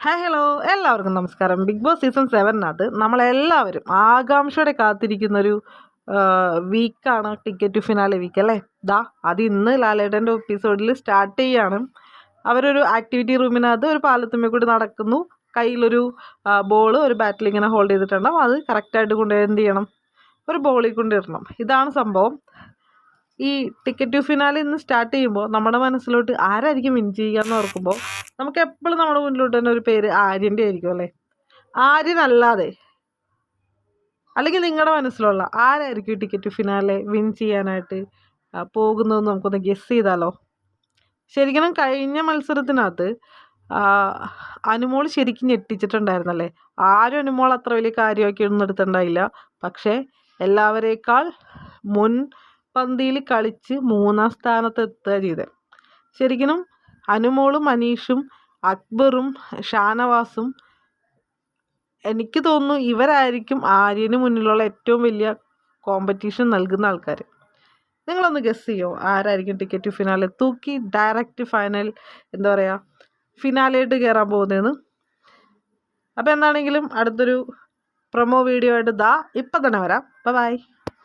Hi hello എല്ലാവർക്കും നമസ്കാരം. Big boss season സെവനകത്ത് നമ്മളെല്ലാവരും ആകാംക്ഷയോടെ കാത്തിരിക്കുന്നൊരു വീക്കാണ് ടിക്കറ്റ് ടു ഫിനാലെ വീക്ക് അല്ലേ? ദാ അത് ഇന്ന് ലാലേട്ടന്റെ എപ്പിസോഡിൽ സ്റ്റാർട്ട് ചെയ്യാണ്. അവരൊരു ആക്ടിവിറ്റി റൂമിനകത്ത് ഒരു പാലത്തുമ്മ കൂടി നടക്കുന്നു. കയ്യിലൊരു ബോൾ ഒരു ബാറ്റിൽ ഇങ്ങനെ ഹോൾഡ് ചെയ്തിട്ടുണ്ടാവും. അത് കറക്റ്റായിട്ട് കൊണ്ടുപോയി എന്ത് ചെയ്യണം? ഒരു ബോളിൽ കൊണ്ടിടണം ഇതാണ് സംഭവം. ഈ ടിക്കറ്റ് ടു ഫിനാലെ ഇന്ന് സ്റ്റാർട്ട് ചെയ്യുമ്പോൾ നമ്മുടെ മനസ്സിലോട്ട് ആരായിരിക്കും വിൻ ചെയ്യുക എന്ന് ഓർക്കുമ്പോൾ നമുക്ക് എപ്പോഴും നമ്മുടെ മുന്നിലോട്ട് തന്നെ ഒരു പേര് ആര്യന്റെ ആയിരിക്കും അല്ലേ? ആര്യനല്ലാതെ അല്ലെങ്കിൽ നിങ്ങളുടെ മനസ്സിലുള്ള ആരായിരിക്കും ഈ ടിക്കറ്റ് ടു ഫിനാലെ വിൻ ചെയ്യാനായിട്ട് പോകുന്നതെന്ന് നമുക്കൊന്ന് ഗസ് ചെയ്താലോ? ശരിക്കും കഴിഞ്ഞ മത്സരത്തിനകത്ത് അനുമോൾ ശരിക്കും ഞെട്ടിച്ചിട്ടുണ്ടായിരുന്നല്ലേ? ആരും അനുമോൾ അത്ര വലിയ കാര്യമാക്കി ഒന്നും എടുത്തിട്ടുണ്ടായില്ല. പക്ഷേ എല്ലാവരേക്കാൾ മുൻ പന്തിയിൽ കളിച്ച് മൂന്നാം സ്ഥാനത്ത് എത്തുക ചെയ്തത്. ശരിക്കും അനുമോളും മനീഷും അക്ബറും ഷാനവാസും എനിക്ക് തോന്നുന്നു ഇവരായിരിക്കും ആര്യന് മുന്നിലുള്ള ഏറ്റവും വലിയ കോമ്പറ്റീഷൻ നൽകുന്ന ആൾക്കാർ നിങ്ങളൊന്ന് ഗസ് ചെയ്യോ? ആരായിരിക്കും ടിക്കറ്റ് ഫിനാലെ തൂക്കി ഡയറക്റ്റ് ഫൈനൽ എന്താ പറയുക ഫിനാലായിട്ട് കയറാൻ പോകുന്നതെന്ന്. അപ്പോൾ എന്താണെങ്കിലും അടുത്തൊരു പ്രൊമോ വീഡിയോ ആയിട്ട് ദാ ഇപ്പം തന്നെ വരാം. ബൈ